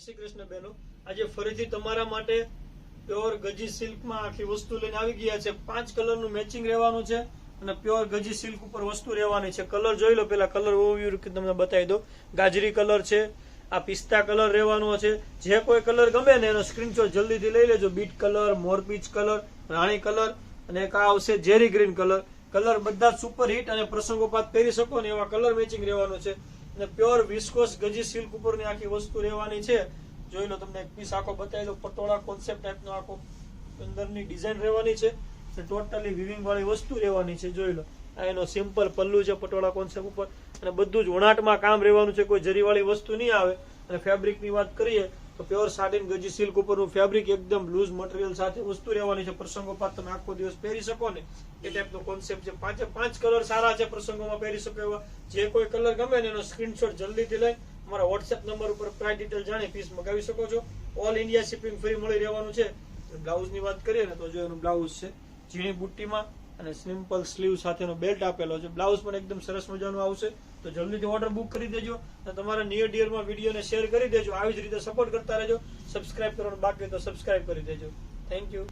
શ્રી કૃષ્ણ બહેનો આજે ફરીથી તમારા માટે પ્યોર ગજી સિલ્કમાં આખી વસ્તુ લઈને આવી ગયા છે. પાંચ કલરનું મેચિંગ રહેવાનું છે અને પ્યોર ગજી સિલ્ક ઉપર વસ્તુ રહેવાની છે. કલર જોઈ લો પેલા, કલર ઓવરવ્યુ તમને બતાવી દો ગાજરી કલર છે, આ પિસ્તા કલર રહેવાનો છે. જે કોઈ કલર ગમે ને એનો સ્ક્રીનશોટ જલ્દીથી લઈ લેજો. બીટ કલર, મોરપીચ કલર, રાણી કલર અને એક આવશે ઝેરી ગ્રીન કલર. કલર બધા સુપર હિટ અને પ્રસંગોપાત પહેરી શકો ને એવા કલર મેચિંગ રહેવાનો છે. અને પ્યોર વિસ્કોસ ગજી સિલ્ક ઉપરની આખી વસ્તુ રહેવાની છે. જોઈ લો, તમને એક પીસ આખો બતાવી દો પટોળા કોન્સેપ્ટ ટાઈપનો આખો અંદરની ડિઝાઇન રહેવાની છે ટોટલી વિવિંગ વાળી વસ્તુ રહેવાની છે. જોઈ લો, આ એનો સિમ્પલ પલ્લુ છે પટોળા કોન્સેપ્ટ ઉપર. અને બધું જ વણાટમાં કામ રહેવાનું છે, કોઈ જરીવાળી વસ્તુ નહીં આવે. અને ફેબ્રિકની વાત કરીએ તો પ્યોર સાડીન ગજી સિલ્ક ઉપરનું ફેબ્રિક એકદમ લૂઝ મટીરિયલ સાથે વસ્તુ રહેવાની છે. પ્રસંગોપાત તમે આખો દિવસ પહેરી શકો ને. એ ટાઈપનો કોન્સેપ્ટ છે. પાંચે પાંચ કલર સારા છે પ્રસંગોમાં પહેરી શકો એવા. જે કોઈ કલર ગમે ને એનો સ્ક્રીનશોટ જલ્દીથી લઈ અમારા વોટ્સએપ નંબર ઉપર પ્રાઇસ ડિટેલ જાણી પીસ મગાવી શકો છો. ઓલ ઇન્ડિયા શિપિંગ ફ્રી મળી રહેવાનું છે. બ્લાઉઝની વાત કરીએ ને તો જો એનું બ્લાઉઝ છે, ઝીણી બુટ્ટીમાં અને સિમ્પલ સ્લીવ સાથેનો બેલ્ટ આપેલો છે. બ્લાઉઝ પણ એકદમ સરસ મજાનું આવશે. તો જલ્દીથી ઓર્ડર બુક કરી દેજો અને તમારા નિયર ડિયરમાં વિડીયોને શેર કરી દેજો. આવી જ રીતે સપોર્ટ કરતા રહેજો. સબસ્ક્રાઇબ કરવાનું બાકી તો સબસ્ક્રાઇબ કરી દેજો. Thank you